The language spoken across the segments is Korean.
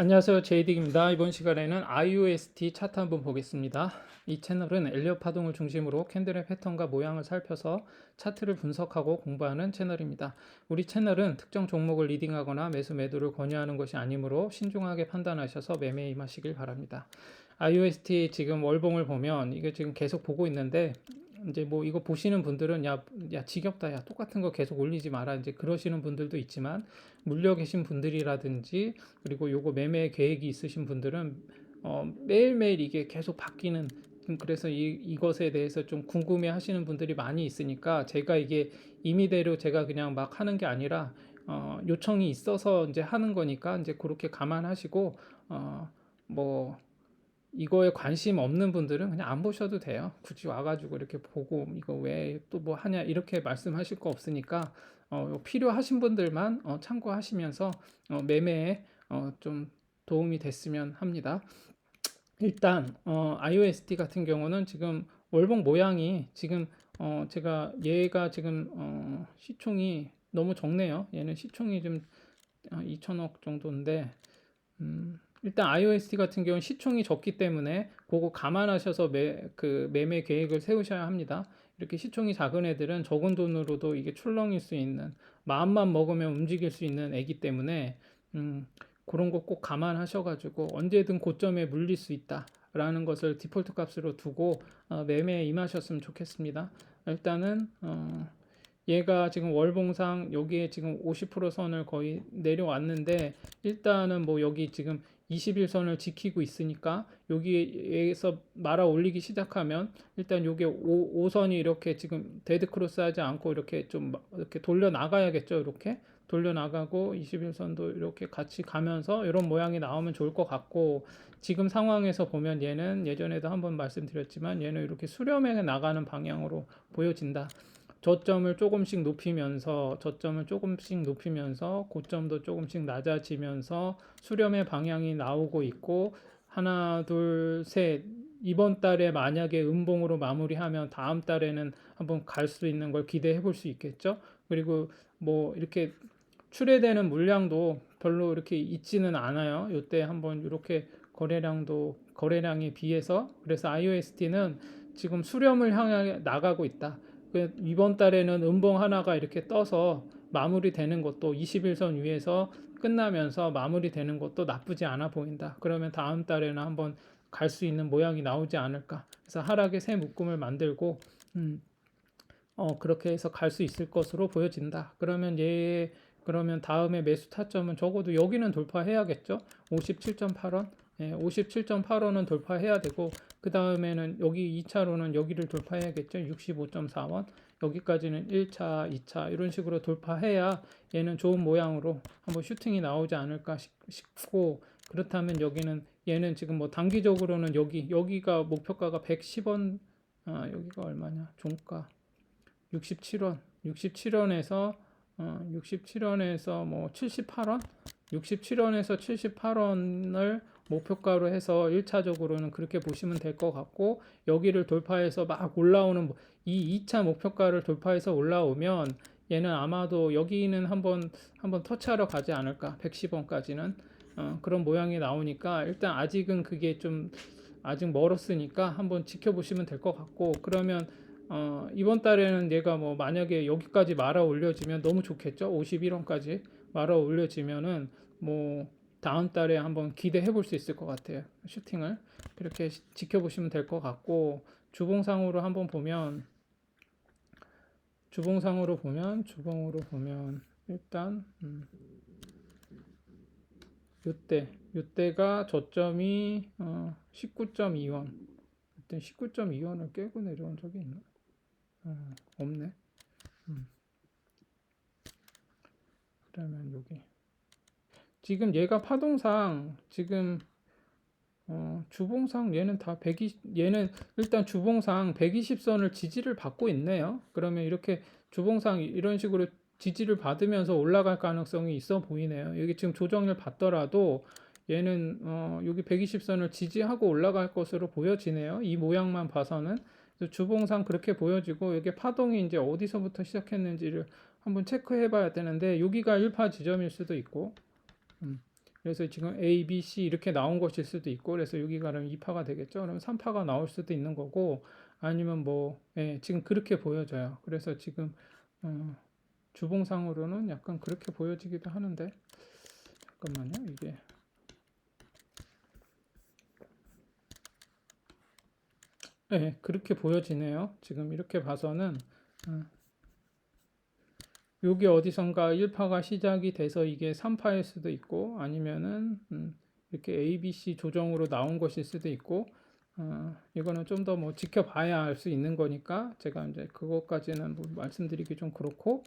안녕하세요. 제이딕입니다. 이번 시간에는 IOST 차트 한번 보겠습니다. 이 채널은 엘리엇 파동을 중심으로 캔들의 패턴과 모양을 살펴서 차트를 분석하고 공부하는 채널입니다. 우리 채널은 특정 종목을 리딩하거나 매수 매도를 권유하는 것이 아니므로 신중하게 판단하셔서 매매에 임하시길 바랍니다. IOST 지금 월봉을 보면 이게 지금 계속 보고 있는데 이제 뭐 이거 보시는 분들은 야, 야 지겹다. 야 똑같은 거 계속 올리지 마라. 이제 그러시는 분들도 있지만 물려 계신 분들이라든지 그리고 요거 매매 계획이 있으신 분들은 어, 매일매일 이게 계속 바뀌는 좀 그래서 이, 이것에 대해서 좀 궁금해 하시는 분들이 많이 있으니까 제가 이게 임의대로 제가 그냥 막 하는 게 아니라 어, 요청이 있어서 이제 하는 거니까 이제 그렇게 감안하시고 어, 뭐 이거에 관심 없는 분들은 그냥 안 보셔도 돼요. 굳이 와가지고 이렇게 보고 이거 왜 또 뭐 하냐 이렇게 말씀하실 거 없으니까 어, 필요하신 분들만 어, 참고하시면서 어, 매매에 어, 좀 도움이 됐으면 합니다. 일단 어, IOST 같은 경우는 지금 월봉 모양이 지금 어, 제가 얘가 지금 어, 시총이 너무 적네요. 얘는 시총이 좀 2천억 정도인데 음, 일단 IOST 같은 경우는 시총이 적기 때문에 그거 감안하셔서 매, 그 매매 계획을 세우셔야 합니다. 이렇게 시총이 작은 애들은 적은 돈으로도 이게 출렁일 수 있는 마음만 먹으면 움직일 수 있는 애기 때문에 음, 그런 거 꼭 감안하셔가지고 언제든 고점에 물릴 수 있다라는 것을 디폴트 값으로 두고 어, 매매에 임하셨으면 좋겠습니다. 일단은 어, 얘가 지금 월봉상 여기에 지금 50% 선을 거의 내려왔는데 일단은 뭐 여기 지금 21선을 지키고 있으니까 여기에서 말아 올리기 시작하면 일단 요게 5, 선이 이렇게 지금 데드 크로스 하지 않고 이렇게 좀 이렇게 돌려 나가야겠죠 이렇게 돌려 나가고 21선도 이렇게 같이 가면서 이런 모양이 나오면 좋을 것 같고 지금 상황에서 보면 얘는 예전에도 한번 말씀드렸지만 얘는 이렇게 수렴에 나가는 방향으로 보여진다. 저점을 조금씩 높이면서 저점을 조금씩 높이면서 고점도 조금씩 낮아지면서 수렴의 방향이 나오고 있고 하나 둘 셋 이번 달에 만약에 음봉으로 마무리하면 다음 달에는 한번 갈 수 있는 걸 기대해 볼 수 있겠죠. 그리고 뭐 이렇게 출회되는 물량도 별로 이렇게 있지는 않아요. 이때 한번 이렇게 거래량도 거래량에 비해서 그래서 IOST는 지금 수렴을 향해 나가고 있다. 그 이번 달에는 음봉 하나가 이렇게 떠서 마무리되는 것도 21선 위에서 끝나면서 마무리되는 것도 나쁘지 않아 보인다. 그러면 다음 달에는 한번 갈 수 있는 모양이 나오지 않을까. 그래서 하락의 새 묶음을 만들고 음, 어, 그렇게 해서 갈 수 있을 것으로 보여진다. 그러면 얘 그러면 다음에 매수 타점은 적어도 여기는 돌파해야겠죠. 57.8원. 예, 57.8원은 돌파해야 되고 그 다음에는 여기 2차로는 여기를 돌파해야겠죠. 65.4원. 여기까지는 1차, 2차 이런 식으로 돌파해야 얘는 좋은 모양으로 한번 슈팅이 나오지 않을까 싶고 그렇다면 여기는 얘는 지금 뭐 단기적으로는 여기 여기가 목표가가 110원 아, 여기가 얼마냐? 종가 67원. 67원에서 어, 67원에서 뭐 78원? 67원에서 78원을 목표가로 해서 1차적으로는 그렇게 보시면 될 것 같고 여기를 돌파해서 막 올라오는 이 2차 목표가를 돌파해서 올라오면 얘는 아마도 여기는 한번 한번 터치하러 가지 않을까. 110원까지는. 어, 그런 모양이 나오니까 일단 아직은 그게 좀 아직 멀었으니까 한번 지켜보시면 될 것 같고 그러면 어, 이번 달에는 얘가 뭐 만약에 여기까지 말아 올려지면 너무 좋겠죠? 51원까지 말아 올려지면은 뭐 다음 달에 한번 기대해 볼 수 있을 것 같아요. 슈팅을 그렇게 지켜보시면 될 것 같고 주봉상으로 한번 보면 주봉상으로 보면 주봉으로 보면 일단 음, 요때 요때가 저점이 어, 19.2원 그때 19.2원을 깨고 내려온 적이 있나? 어, 없네. 음. 그러면 여기 지금 얘가 파동상 지금 어, 주봉상 얘는 다 120, 얘는 일단 주봉상 120선을 지지를 받고 있네요. 그러면 이렇게 주봉상 이런 식으로 지지를 받으면서 올라갈 가능성이 있어 보이네요. 여기 지금 조정을 받더라도 얘는 어, 여기 120선을 지지하고 올라갈 것으로 보여지네요. 이 모양만 봐서는 주봉상 그렇게 보여지고 이게 파동이 이제 어디서부터 시작했는지를 한번 체크해 봐야 되는데 여기가 1파 지점일 수도 있고 음, 그래서 지금 A, B, C 이렇게 나온 것일 수도 있고 그래서 여기가 그럼 2파가 되겠죠. 그러면 3파가 나올 수도 있는 거고 아니면 뭐 예, 지금 그렇게 보여져요. 그래서 지금 어, 주봉상으로는 약간 그렇게 보여지기도 하는데 잠깐만요. 이게 네, 그렇게 보여지네요. 지금 이렇게 봐서는 어, 여기 어디선가 1파가 시작이 돼서 이게 3파일 수도 있고 아니면은 음, 이렇게 ABC 조정으로 나온 것일 수도 있고 어, 이거는 좀 더 뭐 지켜봐야 알 수 있는 거니까 제가 이제 그것까지는 뭐 말씀드리기 좀 그렇고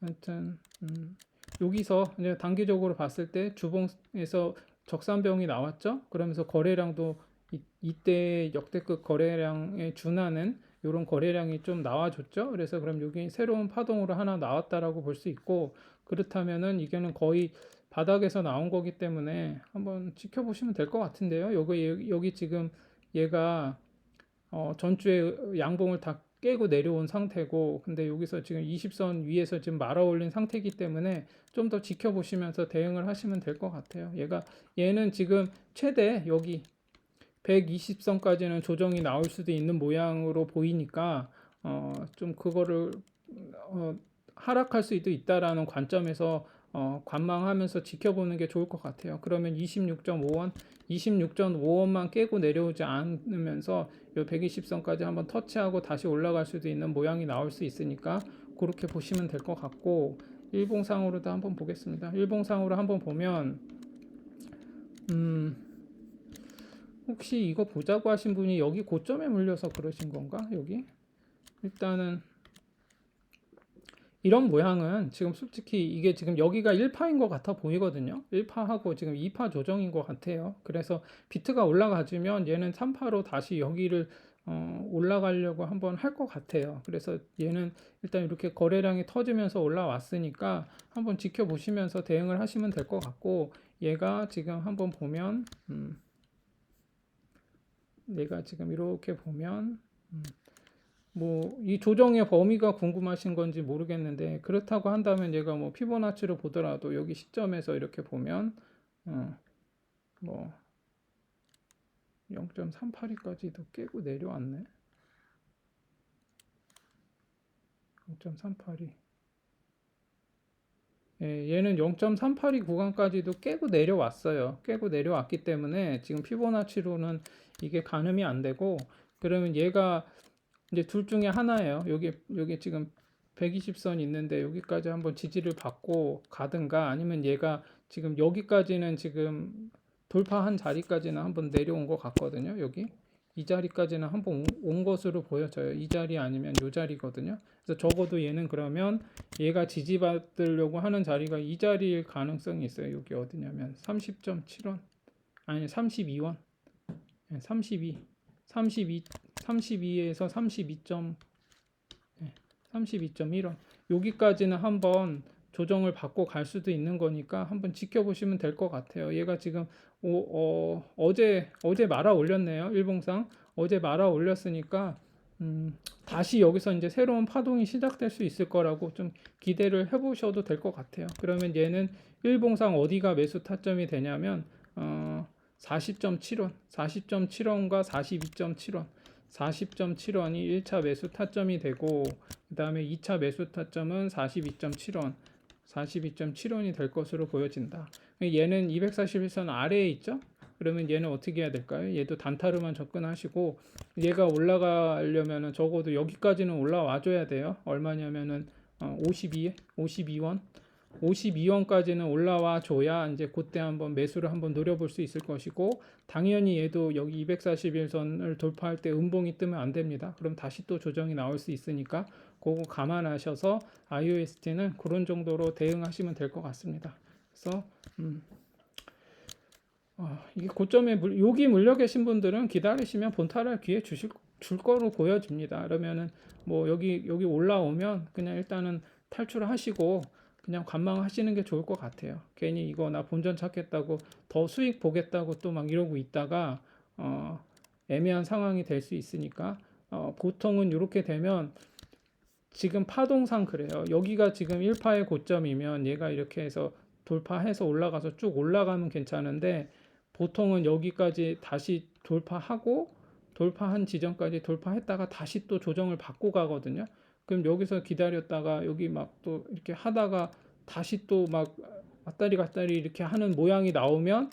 하여튼 음, 여기서 이제 단기적으로 봤을 때 주봉에서 적산병이 나왔죠. 그러면서 거래량도 이, 이때 역대급 거래량에 준하는 이런 거래량이 좀 나와줬죠. 그래서 그럼 여기 새로운 파동으로 하나 나왔다라고 볼 수 있고 그렇다면은 이게는 거의 바닥에서 나온 거기 때문에 한번 지켜보시면 될 것 같은데요. 여기 여기 지금 얘가 어, 전주에 양봉을 다 깨고 내려온 상태고 근데 여기서 지금 20선 위에서 지금 말아 올린 상태이기 때문에 좀 더 지켜보시면서 대응을 하시면 될 것 같아요. 얘가 얘는 지금 최대 여기 120선까지는 조정이 나올 수도 있는 모양으로 보이니까 어, 좀 그거를 어, 하락할 수도 있다라는 관점에서 어, 관망하면서 지켜보는 게 좋을 것 같아요. 그러면 26.5원, 26.5원만 깨고 내려오지 않으면서 이 120선까지 한번 터치하고 다시 올라갈 수도 있는 모양이 나올 수 있으니까 그렇게 보시면 될 것 같고 일봉상으로도 한번 보겠습니다. 일봉상으로 한번 보면 음, 혹시 이거 보자고 하신 분이 여기 고점에 물려서 그러신 건가? 여기 일단은 이런 모양은 지금 솔직히 이게 지금 여기가 1파인 것 같아 보이거든요. 1파하고 지금 2파 조정인 것 같아요. 그래서 비트가 올라가주면 얘는 3파로 다시 여기를 어, 올라가려고 한번 할 것 같아요. 그래서 얘는 일단 이렇게 거래량이 터지면서 올라왔으니까 한번 지켜보시면서 대응을 하시면 될 것 같고 얘가 지금 한번 보면 음, 내가 지금 이렇게 보면 음, 뭐이 조정의 범위가 궁금하신 건지 모르겠는데 그렇다고 한다면 얘가 뭐 피보나치를 보더라도 여기 시점에서 이렇게 보면 어, 뭐 0.382까지도 깨고 내려왔네. 0.382. 예, 얘는 0.382 구간까지도 깨고 내려왔어요. 깨고 내려왔기 때문에 지금 피보나치로는 이게 가늠이 안 되고 그러면 얘가 이제 둘 중에 하나예요. 여기 여기 지금 120선 있는데 여기까지 한번 지지를 받고 가든가 아니면 얘가 지금 여기까지는 지금 돌파한 자리까지는 한번 내려온 것 같거든요. 여기 이 자리까지는 한번 온 것으로 보여져요. 이 자리 아니면 이 자리거든요. 그래서 적어도 얘는 그러면 얘가 지지받으려고 하는 자리가 이 자리일 가능성이 있어요. 여기 어디냐면 30.7원 아니 32원 32 32 32에서 32. 32.1원 여기까지는 한번 조정을 받고 갈 수도 있는 거니까 한번 지켜보시면 될 것 같아요. 얘가 지금 오, 어, 제 어제 말아 올렸네요. 일봉상 어제 말아 올렸으니까 음, 다시 여기서 이제 새로운 파동이 시작될 수 있을 거라고 좀 기대를 해보셔도 될 것 같아요. 그러면 얘는 일봉상 어디가 매수 타점이 되냐면 어, 40.7원, 40.7원과 42.7원, 40.7원이 1차 매수 타점이 되고 그 다음에 2차 매수 타점은 42.7원, 42.7원이 될 것으로 보여진다. 얘는 241선 아래에 있죠? 그러면 얘는 어떻게 해야 될까요? 얘도 단타로만 접근하시고 얘가 올라가려면은 적어도 여기까지는 올라와 줘야 돼요. 얼마냐면은 52, 52원, 52원까지는 올라와 줘야 이제 그때 한번 매수를 한번 노려볼 수 있을 것이고 당연히 얘도 여기 241선을 돌파할 때 음봉이 뜨면 안 됩니다. 그럼 다시 또 조정이 나올 수 있으니까 그거 감안하셔서 IOST는 그런 정도로 대응하시면 될 것 같습니다. 그래서 음, 어, 이게 고점에 물, 여기 물려 계신 분들은 기다리시면 본타를 기회 주실 줄 거로 보여집니다. 그러면은 뭐 여기 여기 올라오면 그냥 일단은 탈출을 하시고 그냥 관망하시는 게 좋을 것 같아요. 괜히 이거 나 본전 찾겠다고 더 수익 보겠다고 또 막 이러고 있다가 어, 애매한 상황이 될 수 있으니까 어, 보통은 이렇게 되면 지금 파동상 그래요. 여기가 지금 1파의 고점이면 얘가 이렇게 해서 돌파해서 올라가서 쭉 올라가면 괜찮은데 보통은 여기까지 다시 돌파하고 돌파한 지점까지 돌파했다가 다시 또 조정을 받고 가거든요. 그럼 여기서 기다렸다가 여기 막 또 이렇게 하다가 다시 또 막 왔다리 갔다리 이렇게 하는 모양이 나오면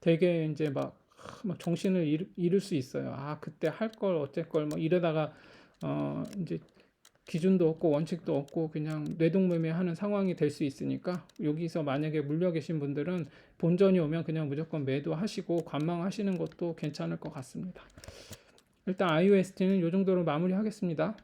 되게 이제 막, 하, 막 정신을 잃, 잃을 수 있어요. 아, 그때 할 걸 어쩔 뭐 이러다가 어 이제 기준도 없고 원칙도 없고 그냥 뇌동매매 하는 상황이 될 수 있으니까 여기서 만약에 물려 계신 분들은 본전이 오면 그냥 무조건 매도하시고 관망하시는 것도 괜찮을 것 같습니다. 일단 IUST는 이 정도로 마무리하겠습니다.